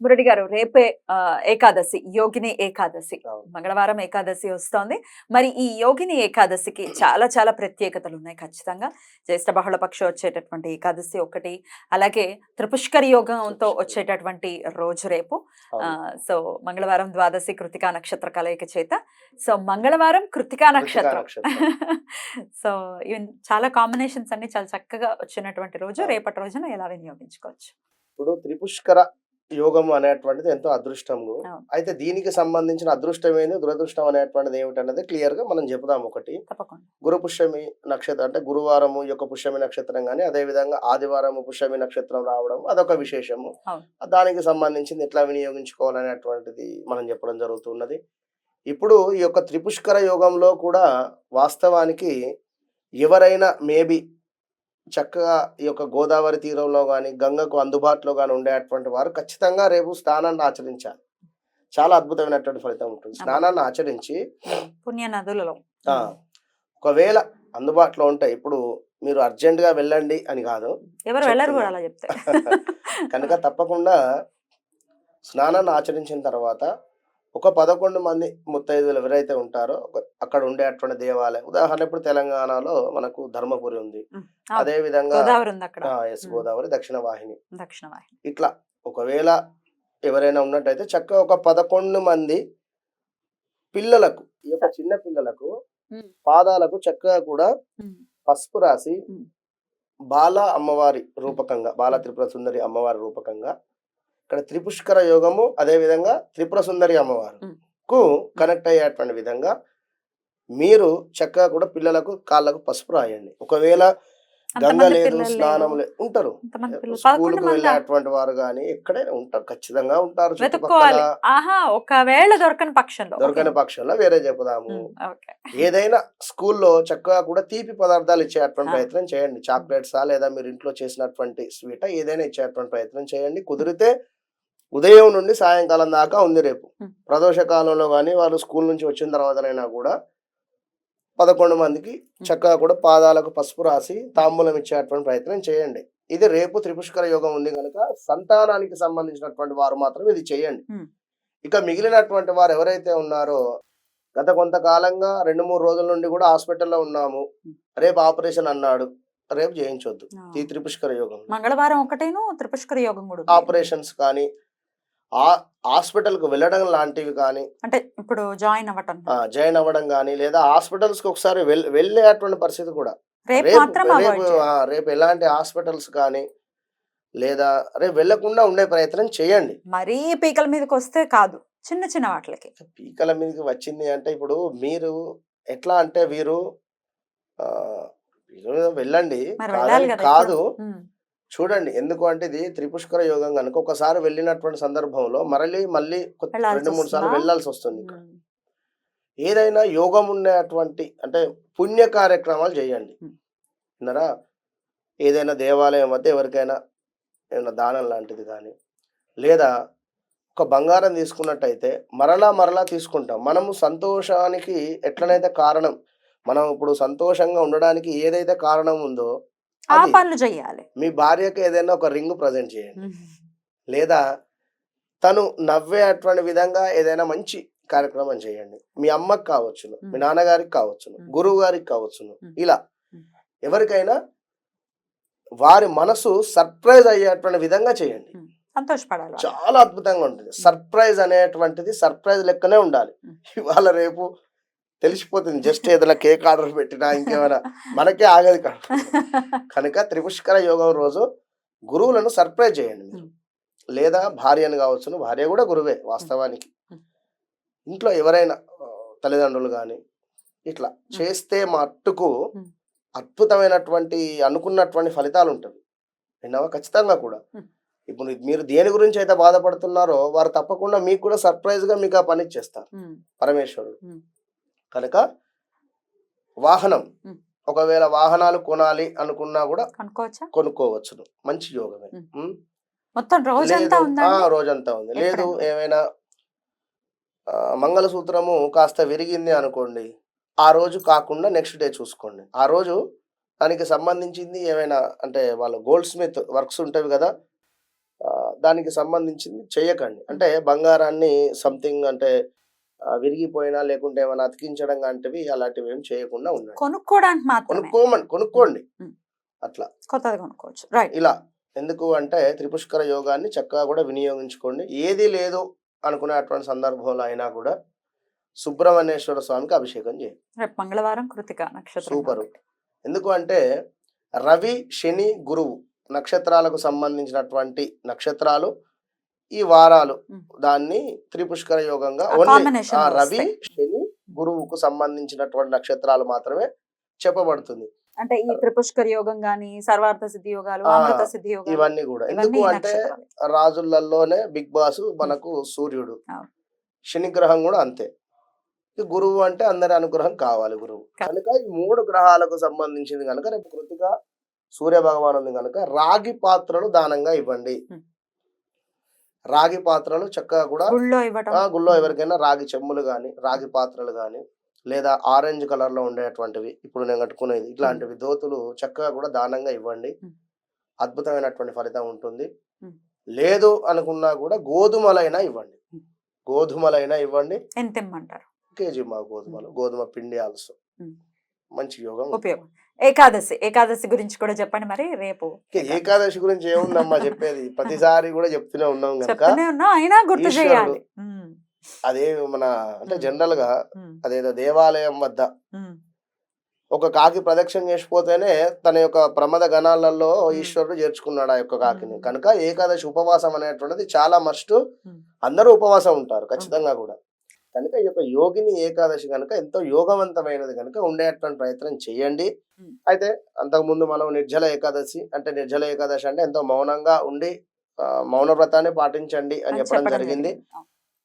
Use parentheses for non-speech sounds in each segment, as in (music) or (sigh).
మురళి గారు రేపే ఏకాదశి యోగిని ఏకాదశి. మంగళవారం ఏకాదశి వస్తోంది. మరి ఈ యోగిని ఏకాదశికి చాలా చాలా ప్రత్యేకతలు ఉన్నాయి ఖచ్చితంగా. జ్యేష్ఠ బహుళ పక్షం వచ్చేటటువంటి ఏకాదశి ఒకటి అలాగే త్రిపుష్కర యోగంతో వచ్చేటటువంటి రోజు రేపు. సో మంగళవారం ద్వాదశి కృతికా నక్షత్ర కలయిక చేత. సో మంగళవారం కృతికా నక్షత్రం. (laughs) సో ఈవెన్ చాలా కాంబినేషన్స్ అన్ని చాలా చక్కగా వచ్చినటువంటి రోజు. రేపటి రోజున ఎలా వినియోగించుకోవచ్చు? ఇప్పుడు త్రిపుష్కర యోగం అనేటువంటిది ఎంతో అదృష్టము. అయితే దీనికి సంబంధించిన అదృష్టం ఏంది? దురదృష్టం అనేటువంటిది ఏమిటన్నది క్లియర్గా మనం చెబుదాం ఒకటి. గురు పుష్యమి నక్షత్రం అంటే గురువారము యొక్క పుష్యమి నక్షత్రం కానీ అదే విధంగా ఆదివారం పుష్యమి నక్షత్రం రావడం అదొక విశేషము. దానికి సంబంధించింది ఎట్లా వినియోగించుకోవాలనేటువంటిది మనం చెప్పడం జరుగుతున్నది. ఇప్పుడు ఈ యొక్క త్రిపుష్కర యోగంలో కూడా వాస్తవానికి ఎవరైనా మేబీ చక్కగా ఈ యొక్క గోదావరి తీరంలో కానీ గంగకు అందుబాటులో కానీ ఉండేటువంటి వారు ఖచ్చితంగా రేపు స్నానాన్ని ఆచరించాలి. చాలా అద్భుతమైనటువంటి ఫలితం ఉంటుంది. స్నానాన్ని ఆచరించి పుణ్య నదులలో ఒకవేళ అందుబాటులో ఉంటాయి ఇప్పుడు మీరు అర్జెంట్గా వెళ్ళండి అని కాదు. ఎవరు వెళ్ళరు కూడా. అలా చెప్తే. (laughs) కనుక తప్పకుండా స్నానాన్ని ఆచరించిన తర్వాత ఒక పదకొండు మంది ముత్తైదువులు ఎవరైతే ఉంటారో అక్కడ ఉండేటువంటి దేవాలయం ఉదాహరణ ఇప్పుడు తెలంగాణలో మనకు ధర్మపురి ఉంది. అదే విధంగా ఎస్. గోదావరి దక్షిణ వాహిని దక్షిణ వాహిని ఇట్లా ఒకవేళ ఎవరైనా ఉన్నట్టయితే చక్కగా ఒక పదకొండు మంది పిల్లలకు ఈ యొక్క చిన్న పిల్లలకు. పాదాలకు చక్కగా కూడా పసుపు రాసి. బాల అమ్మవారి రూపకంగా బాల త్రిపుర సుందరి అమ్మవారి రూపకంగా ఇక్కడ త్రిపుష్కర యోగము అదే విధంగా త్రిపుర సుందరి అమ్మవారు. కు కనెక్ట్ అయ్యేటువంటి విధంగా మీరు చక్కగా కూడా పిల్లలకు కాళ్ళకు పసుపు రాయండి. ఒకవేళ గంగ లేదు స్నానం. లేదు ఉంటారు. అంతమంది పిల్లలు. స్కూల్ పదకొండు కు మంది? వెళ్ళేటువంటి వారు కానీ ఎక్కడైనా ఉంటారు ఖచ్చితంగా ఉంటారు ఒకవేళ దొరకని పక్షంలో. దొరకని పక్షంలో వేరే చెప్పుదాము ఏదైనా స్కూల్లో చక్కగా కూడా తీపి పదార్థాలు ఇచ్చేటువంటి. ప్రయత్నం చేయండి. చాక్లెట్సా లేదా మీరు ఇంట్లో చేసినటువంటి స్వీట్ ఏదైనా ఇచ్చేటువంటి ప్రయత్నం చేయండి. కుదిరితే ఉదయం నుండి సాయంకాలం దాకా ఉంది రేపు. ప్రదోష కాలంలో కానీ వాళ్ళు స్కూల్ నుంచి వచ్చిన తర్వాతనైనా కూడా పదకొండు మందికి చక్కగా కూడా పాదాలకు పసుపు రాసి తాంబూలం ఇచ్చేటువంటి ప్రయత్నం చేయండి ఇది రేపు త్రిపుష్కర యోగం ఉంది కనుక సంతానానికి సంబంధించినటువంటి వారు మాత్రం ఇది చేయండి. ఇక మిగిలినటువంటి వారు ఎవరైతే ఉన్నారో గత కొంతకాలంగా రెండు మూడు రోజుల నుండి కూడా హాస్పిటల్లో ఉన్నాము. రేపు ఆపరేషన్ అన్నాడు రేపు చేయించొద్దు. ఈ త్రిపుష్కర యోగం మంగళవారం ఒకటేను త్రిపుష్కర యోగం కూడా. ఆపరేషన్స్ కానీ హాస్పిటల్కు వెళ్ళడం లాంటివి కానీ అంటే ఇప్పుడు జాయిన్ అవ్వటం ఆ, జాయిన్ అవ్వడం కానీ లేదా హాస్పిటల్స్కి ఒకసారి వెళ్ వెళ్ళేటువంటి పరిస్థితి కూడా. రేపు రేపు ఎలాంటి హాస్పిటల్స్ కానీ లేదా రేపు వెళ్ళకుండా ఉండే ప్రయత్నం చేయండి. మరీ పీకల మీదకి వస్తే కాదు. చిన్న చిన్న వాటికి పీకల మీదకి వచ్చింది అంటే ఇప్పుడు మీరు ఎట్లా అంటే వీరు వెళ్ళండి. కదా చూడండి ఎందుకు అంటే ఇది త్రిపుష్కర యోగం కనుక ఒకసారి వెళ్ళినటువంటి సందర్భంలో మరలి మళ్ళీ రెండు మూడు సార్లు? వెళ్ళాల్సి వస్తుంది ఏదైనా యోగం ఉండేటువంటి అంటే పుణ్య కార్యక్రమాలు చేయండి. విన్నారా? ఏదైనా దేవాలయం వద్ద ఎవరికైనా ఏమైనా దానం లాంటిది కానీ లేదా ఒక బంగారం తీసుకున్నట్టయితే మరలా మరలా తీసుకుంటాం. మనము సంతోషానికి ఎట్లనైతే కారణం మనం ఇప్పుడు సంతోషంగా ఉండడానికి ఏదైతే కారణం ఉందో ఆ పనులు చెయ్యాలి మీ భార్యకి ఏదైనా ఒక రింగ్ ప్రజెంట్ చేయండి లేదా తను నవ్వే అటువంటి విధంగా ఏదైనా మంచి కార్యక్రమం చేయండి మీ అమ్మకి కావచ్చును మీ. నాన్నగారికి కావచ్చును. గురువు గారికి కావచ్చును. ఇలా. ఎవరికైనా వారి మనసు సర్ప్రైజ్ అయ్యేటువంటి విధంగా చేయండి సంతోషపడాలి. చాలా అద్భుతంగా ఉంటుంది సర్ప్రైజ్ అనేటువంటిది సర్ప్రైజ్ లెక్కనే ఉండాలి. ఇవాళ రేపు తెలిసిపోతుంది. జస్ట్ ఏదైనా కేక్ ఆర్డర్ పెట్టినా ఇంకేమైనా. మనకే ఆగదు కాదు. కనుక త్రిపుష్కర యోగం రోజు గురువులను సర్ప్రైజ్ చేయండి మీరు. లేదా భార్యను కావచ్చును. భార్య కూడా గురువే వాస్తవానికి. ఇంట్లో ఎవరైనా తల్లిదండ్రులు కానీ ఇట్లా చేస్తే మట్టుకు. అద్భుతమైనటువంటి అనుకున్నటువంటి ఫలితాలు ఉంటుంది విన్నావా? ఖచ్చితంగా కూడా. ఇప్పుడు మీరు దేని గురించి అయితే బాధపడుతున్నారో వారు తప్పకుండా మీకు కూడా సర్ప్రైజ్గా మీకు ఆ పని ఇచ్చేస్తారు. పరమేశ్వరుడు. కనుక వాహనం. ఒకవేళ వాహనాలు కొనాలి అనుకున్నా కూడా కనుక్కోవచ్చా? కొనుక్కోవచ్చును. మంచి యోగమే. మొత్తం రోజంతా రోజంతా ఉంది. లేదు? ఏమైనా మంగళసూత్రము కాస్త విరిగింది అనుకోండి ఆ రోజు కాకుండా నెక్స్ట్ డే చూసుకోండి. ఆ రోజు దానికి సంబంధించింది ఏమైనా అంటే వాళ్ళ గోల్డ్ స్మిత్ వర్క్స్ ఉంటాయి కదా దానికి సంబంధించింది చేయకండి. అంటే బంగారాన్ని సంథింగ్ అంటే విరిగిపోయినా లేకుంటే ఏమైనా అతికించడం లాంటివి అలాంటివి ఏం చేయకుండా ఉండండి. కొనుక్కోవడానికి కొనుక్కోమని కొనుక్కోండి. అట్లా. కొత్తది కొనుక్కోవచ్చు. రైట్ ఇలా. ఎందుకు అంటే త్రిపుష్కర యోగాన్ని చక్కగా కూడా వినియోగించుకోండి. ఏది లేదు అనుకునేటువంటి సందర్భంలో అయినా కూడా సుబ్రహ్మణ్యేశ్వర స్వామికి అభిషేకం చేయండి. మంగళవారం కృతిక నక్షత్రం సూపరు. ఎందుకు అంటే రవి శని గురువు నక్షత్రాలకు సంబంధించినటువంటి నక్షత్రాలు ఈ వారాలు. దాన్ని త్రిపుష్కర యోగంగా ఓన్లీ ఆ రవి. శని గురువుకు సంబంధించినటువంటి నక్షత్రాలు మాత్రమే చెప్పబడుతుంది అంటే ఈ త్రిపుష్కర్ యోగం గాని సర్వార్థ సిద్ధి యోగాలు అమృత సిద్ధి యోగాలు ఇవన్నీ కూడా ఎందుకు అంటే. రాజులలోనే బిగ్ బాస్ మనకు సూర్యుడు. శని గ్రహం కూడా అంతే గురువు అంటే అందరి అనుగ్రహం కావాలి గురువు కనుక ఈ మూడు గ్రహాలకు సంబంధించింది కనుక రేపు కృతిగా సూర్య భగవాన్ ఉంది కనుక రాగి పాత్రలు దానంగా ఇవ్వండి. రాగి పాత్రలు చక్కగా కూడా గుళ్ళో ఎవరికైనా రాగి చెమ్ములు కానీ రాగి పాత్రలు కానీ లేదా ఆరెంజ్ కలర్లో ఉండేటువంటివి ఇప్పుడు నేను కట్టుకునేది ఇట్లాంటివి దోతులు చక్కగా కూడా దానంగా ఇవ్వండి. అద్భుతమైనటువంటి ఫలితం ఉంటుంది. లేదు అనుకున్నా కూడా గోధుమలైనా ఇవ్వండి. గోధుమలైనా ఇవ్వండి. ఎంత ఇమ్మంటారు? కేజీ మా గోధుమలు గోధుమ పిండి ఆల్సో. మంచి యోగం ఉపయోగం. ఏకాదశి ఏకాదశి గురించి కూడా చెప్పండి మరి రేపు ఏకాదశి గురించి ఏముందమ్మా చెప్పేది ప్రతిసారి కూడా చెప్తూనే ఉన్నాం కనుక అయినా గుర్తు. చేయాలి అదే మన అంటే. జనరల్గా అదేదో దేవాలయం వద్ద ఒక కాకి ప్రదక్షిణ చేసిపోతేనే తన యొక్క ప్రమద గణాలలో. ఈశ్వరుడు చేర్చుకున్నాడు ఆ యొక్క కాకిని. కనుక ఏకాదశి ఉపవాసం అనేటువంటిది చాలా మస్ట్. అందరూ ఉపవాసం ఉంటారు ఖచ్చితంగా కూడా కనుక ఈ యొక్క యోగిని ఏకాదశి కనుక ఎంతో యోగవంతమైనది కనుక ఉండేటువంటి ప్రయత్నం చేయండి. అయితే అంతకుముందు మనం నిర్జల ఏకాదశి అంటే నిర్జల ఏకాదశి అంటే ఎంతో మౌనంగా ఉండి మౌన వ్రతాన్ని పాటించండి అని చెప్పడం జరిగింది.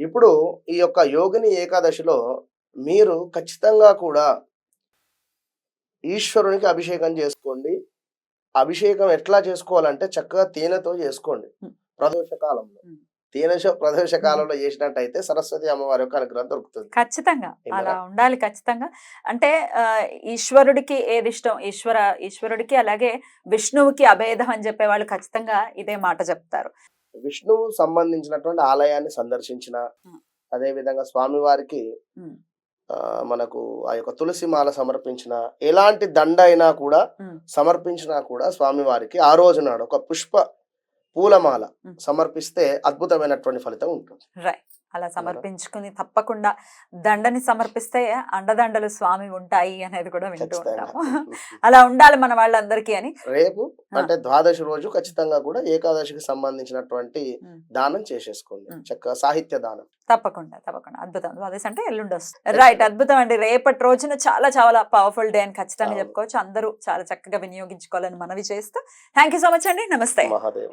ఇప్పుడు ఈ యొక్క యోగిని ఏకాదశిలో మీరు ఖచ్చితంగా కూడా ఈశ్వరునికి అభిషేకం చేసుకోండి. అభిషేకం ఎట్లా చేసుకోవాలంటే చక్కగా తేనెతో చేసుకోండి. ప్రదోష కాలంలో Hmm. తేనె ప్రదోష కాలంలో చేసినట్టయితే సరస్వతి అమ్మవారి యొక్క అనుగ్రహం దొరుకుతుంది. ఖచ్చితంగా? అలా ఉండాలి ఖచ్చితంగా. అంటే ఈశ్వరుడికి ఏది ఇష్టం? ఈశ్వర ఈశ్వరుడికి అలాగే విష్ణువుకి అభేదం అని చెప్పే వాళ్ళు ఖచ్చితంగా ఇదే మాట చెప్తారు. విష్ణువు సంబంధించినటువంటి ఆలయాన్ని సందర్శించిన. అదే విధంగా స్వామివారికి మనకు ఆ యొక్క తులసి మాల సమర్పించిన ఎలాంటి దండ అయినా కూడా సమర్పించినా కూడా స్వామివారికి ఆ రోజు నాడు ఒక పుష్ప పూలమాల. సమర్పిస్తే అద్భుతమైనటువంటి ఫలితం ఉంటుంది. రైట్ అలా సమర్పించుకుని తప్పకుండా దండని సమర్పిస్తే అండదండలు స్వామి ఉంటాయి అనేది కూడా వింటూ ఉంటాము. అలా ఉండాలి మన వాళ్ళందరికీ అని. రేపు. అంటే ద్వాదశి రోజు ఖచ్చితంగా కూడా ఏకాదశికి సంబంధించినటువంటి. దానం చేసేసుకోండి. చక్కగా సాహిత్య దానం. తప్పకుండా తప్పకుండా. అద్భుతం. ద్వాదశి అంటే ఎల్లుండి వస్తుంది. రైట్ అద్భుతం అండి. రేపటి రోజున చాలా చాలా పవర్ఫుల్ డే అని ఖచ్చితంగా. చెప్పుకోవచ్చు. అందరూ చాలా చక్కగా వినియోగించుకోవాలని మనవి చేస్తూ. థ్యాంక్ యూ సో మచ్ అండి. నమస్తే. మహాదేవ.